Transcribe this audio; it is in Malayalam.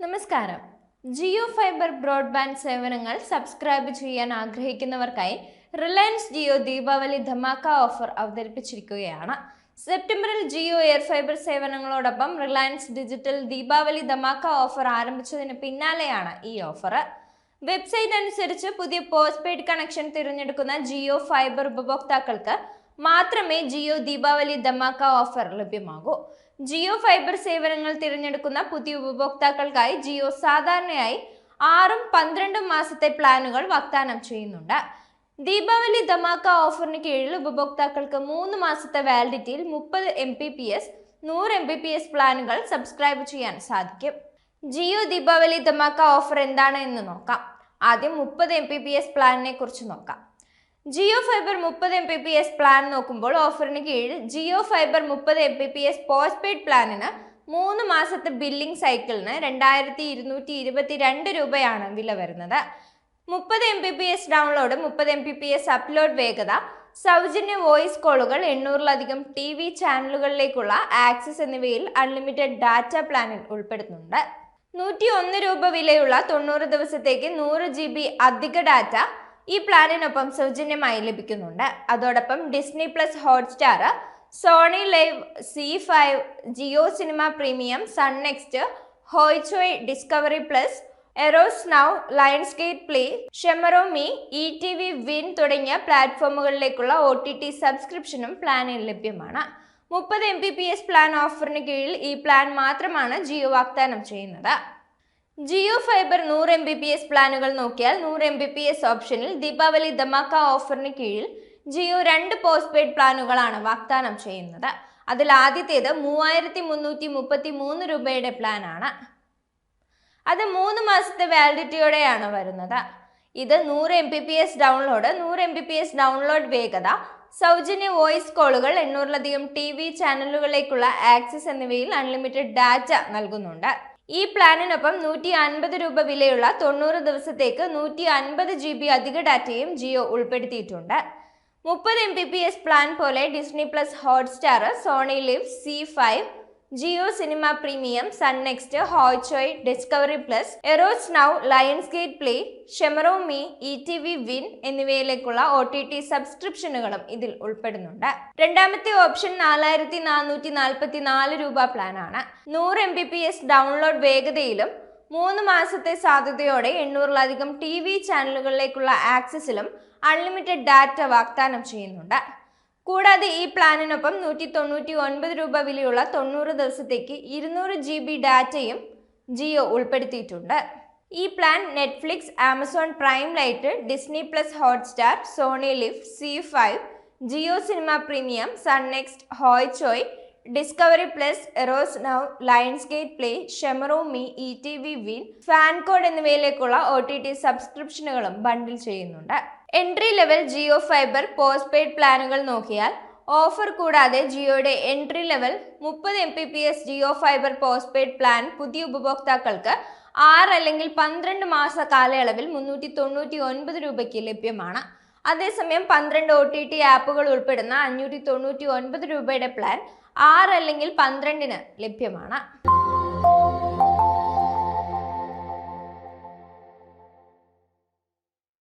നമസ്കാരം. ജിയോ ഫൈബർ ബ്രോഡ്ബാൻഡ് സേവനങ്ങൾ സബ്സ്ക്രൈബ് ചെയ്യാൻ ആഗ്രഹിക്കുന്നവർക്കായി റിലയൻസ് ജിയോ ദീപാവലി ധമാക്ക ഓഫർ അവതരിപ്പിച്ചിരിക്കുകയാണ്. സെപ്റ്റംബറിൽ ജിയോ എയർ ഫൈബർ സേവനങ്ങളോടൊപ്പം റിലയൻസ് ഡിജിറ്റൽ ദീപാവലി ധമാക്ക ഓഫർ ആരംഭിച്ചതിന് പിന്നാലെയാണ് ഈ ഓഫർ. വെബ്സൈറ്റ് അനുസരിച്ച് പുതിയ പോസ്റ്റ് പെയ്ഡ് കണക്ഷൻ തിരഞ്ഞെടുക്കുന്ന ജിയോ ഫൈബർ ഉപഭോക്താക്കൾക്ക് മാത്രമേ ജിയോ ദീപാവലി ധമാക്ക ഓഫർ ലഭ്യമാകൂ. ജിയോ ഫൈബർ സേവനങ്ങൾ തിരഞ്ഞെടുക്കുന്ന പുതിയ ഉപഭോക്താക്കൾക്കായി ജിയോ സാധാരണയായി ആറും പന്ത്രണ്ടും മാസത്തെ പ്ലാനുകൾ വാഗ്ദാനം ചെയ്യുന്നുണ്ട്. ദീപാവലി ധമാക്ക ഓഫറിന് കീഴിൽ ഉപഭോക്താക്കൾക്ക് മൂന്ന് മാസത്തെ വാലിഡിറ്റിയിൽ മുപ്പത് എം പി പി എസ് നൂറ് എം പി പി എസ് പ്ലാനുകൾ സബ്സ്ക്രൈബ് ചെയ്യാൻ സാധിക്കും. ജിയോ ദീപാവലി ധമാക്ക ഓഫർ എന്താണ് എന്ന് നോക്കാം. ആദ്യം മുപ്പത് എം പി പി എസ് പ്ലാനിനെ കുറിച്ച് നോക്കാം. ജിയോ ഫൈബർ മുപ്പത് M P P S plan നോക്കുമ്പോൾ ഓഫറിന് കീഴിൽ ജിയോ ഫൈബർ മുപ്പത് M P P S postpaid പ്ലാനിന് മൂന്ന് മാസത്തെ ബില്ലിംഗ് സൈക്കിളിന് രണ്ടായിരത്തി ഇരുന്നൂറ്റി ഇരുപത്തി രണ്ട് രൂപയാണ് വില വരുന്നത്. മുപ്പത് M P P S download മുപ്പത് M P P S upload വേഗത സൗജന്യ വോയിസ് കോളുകൾ എണ്ണൂറിലധികം ടി വി ചാനലുകളിലേക്കുള്ള ആക്സസ് എന്നിവയിൽ അൺലിമിറ്റഡ് ഡാറ്റ പ്ലാനിൽ ഉൾപ്പെടുന്നുണ്ട്. നൂറ്റി ഒന്ന് രൂപ വിലയുള്ള തൊണ്ണൂറ് ദിവസത്തേക്ക് നൂറ് ജി ബി അധിക ഡാറ്റ ഈ പ്ലാനിനൊപ്പം സൗജന്യമായി ലഭിക്കുന്നുണ്ട്. അതോടൊപ്പം Disney plus Hotstar Sony Liv Zee five Jio cinema premium Sun next Hoichoi Discovery plus Eros Now Lionsgate play ShemarooMe E T V Win തുടങ്ങിയ പ്ലാറ്റ്ഫോമുകളിലേക്കുള്ള ഒ ടി ടി സബ്സ്ക്രിപ്ഷനും പ്ലാനിൽ ലഭ്യമാണ്. മുപ്പത് M B P S plan ഓഫറിന് കീഴിൽ ഈ പ്ലാൻ മാത്രമാണ് ജിയോ വാഗ്ദാനം ചെയ്യുന്നത്. ജിയോ ഫൈബർ നൂറ് എം ബി പി എസ് പ്ലാനുകൾ നോക്കിയാൽ നൂറ് എം ബി പി എസ് ഓപ്ഷനിൽ ദീപാവലി ധമാക്ക ഓഫറിന് കീഴിൽ ജിയോ രണ്ട് പോസ്റ്റ് പെയ്ഡ് പ്ലാനുകളാണ് വാഗ്ദാനം ചെയ്യുന്നത്. അതിൽ ആദ്യത്തേത് മൂവായിരത്തി മുന്നൂറ്റി മുപ്പത്തി മൂന്ന് രൂപയുടെ പ്ലാനാണ്. അത് മൂന്ന് മാസത്തെ വാലിഡിറ്റിയോടെയാണ് വരുന്നത്. ഇത് നൂറ് M B P S download നൂറ് M B P S download വേഗത സൗജന്യ വോയിസ് കോളുകൾ എണ്ണൂറിലധികം ടി വി ചാനലുകളിലേക്കുള്ള ആക്സസ് എന്നിവയിൽ അൺലിമിറ്റഡ് ഡാറ്റ നൽകുന്നുണ്ട്. ഈ പ്ലാനിനൊപ്പം നൂറ്റി അൻപത് രൂപ വിലയുള്ള തൊണ്ണൂറ് ദിവസത്തേക്ക് നൂറ്റി അൻപത് ജി ബി അധിക ഡാറ്റയും ജിയോ ഉൾപ്പെടുത്തിയിട്ടുണ്ട്. മുപ്പത് M B P S plan പോലെ Disney plus Hotstar Sony Liv Zee five Jio cinema premium Sun next Hoichoi Discovery plus Eros Now Lionsgate play Shemaroo me E T V Win എന്നിവയിലേക്കുള്ള O T T സബ്സ്ക്രിപ്ഷനുകളും ഇതിൽ ഉൾപ്പെടുന്നുണ്ട്. രണ്ടാമത്തെ ഓപ്ഷൻ നാലായിരത്തി നാനൂറ്റി നാൽപ്പത്തി നാല് രൂപ പ്ലാനാണ്. നൂറ് M B P S download വേഗതയിലും മൂന്ന് മാസത്തെ സാധ്യതയോടെ എണ്ണൂറിലധികം ടി വി ചാനലുകളിലേക്കുള്ള ആക്സസിലും അൺലിമിറ്റഡ് ഡാറ്റ വാഗ്ദാനം ചെയ്യുന്നുണ്ട്. കൂടാതെ ഈ പ്ലാനിനൊപ്പം നൂറ്റി തൊണ്ണൂറ്റി ഒൻപത് രൂപ വിലയുള്ള തൊണ്ണൂറ് ദിവസത്തേക്ക് ഇരുന്നൂറ് ജി ബി ഡാറ്റയും ജിയോ ഉൾപ്പെടുത്തിയിട്ടുണ്ട്. ഈ plan Netflix Amazon Prime Lite Disney plus Hotstar Sony Liv Zee five Jio cinema premium Sun next Hoichoi Discovery plus Eros Now Lionsgate play Shemaroo me E T V Win FanCode എന്നിവയിലേക്കുള്ള O T T സബ്സ്ക്രിപ്ഷനുകളും ബണ്ടിൽ ചെയ്യുന്നുണ്ട്. Entry level Jio fibre postpaid പ്ലാനുകൾ നോക്കിയാൽ ഓഫർ കൂടാതെ ജിയോയുടെ എൻട്രി ലെവൽ മുപ്പത് M B P S Jio fibre postpaid plan പുതിയ ഉപഭോക്താക്കൾക്ക് ആറ് അല്ലെങ്കിൽ പന്ത്രണ്ട് മാസ കാലയളവിൽ മുന്നൂറ്റി തൊണ്ണൂറ്റി ഒൻപത് രൂപയ്ക്ക് ലഭ്യമാണ്. അതേസമയം പന്ത്രണ്ട് ഒ ടി ടി ആപ്പുകൾ ഉൾപ്പെടുന്ന അഞ്ഞൂറ്റി തൊണ്ണൂറ്റി ഒൻപത് രൂപയുടെ പ്ലാൻ ആറ് അല്ലെങ്കിൽ പന്ത്രണ്ടിന് ലഭ്യമാണ്.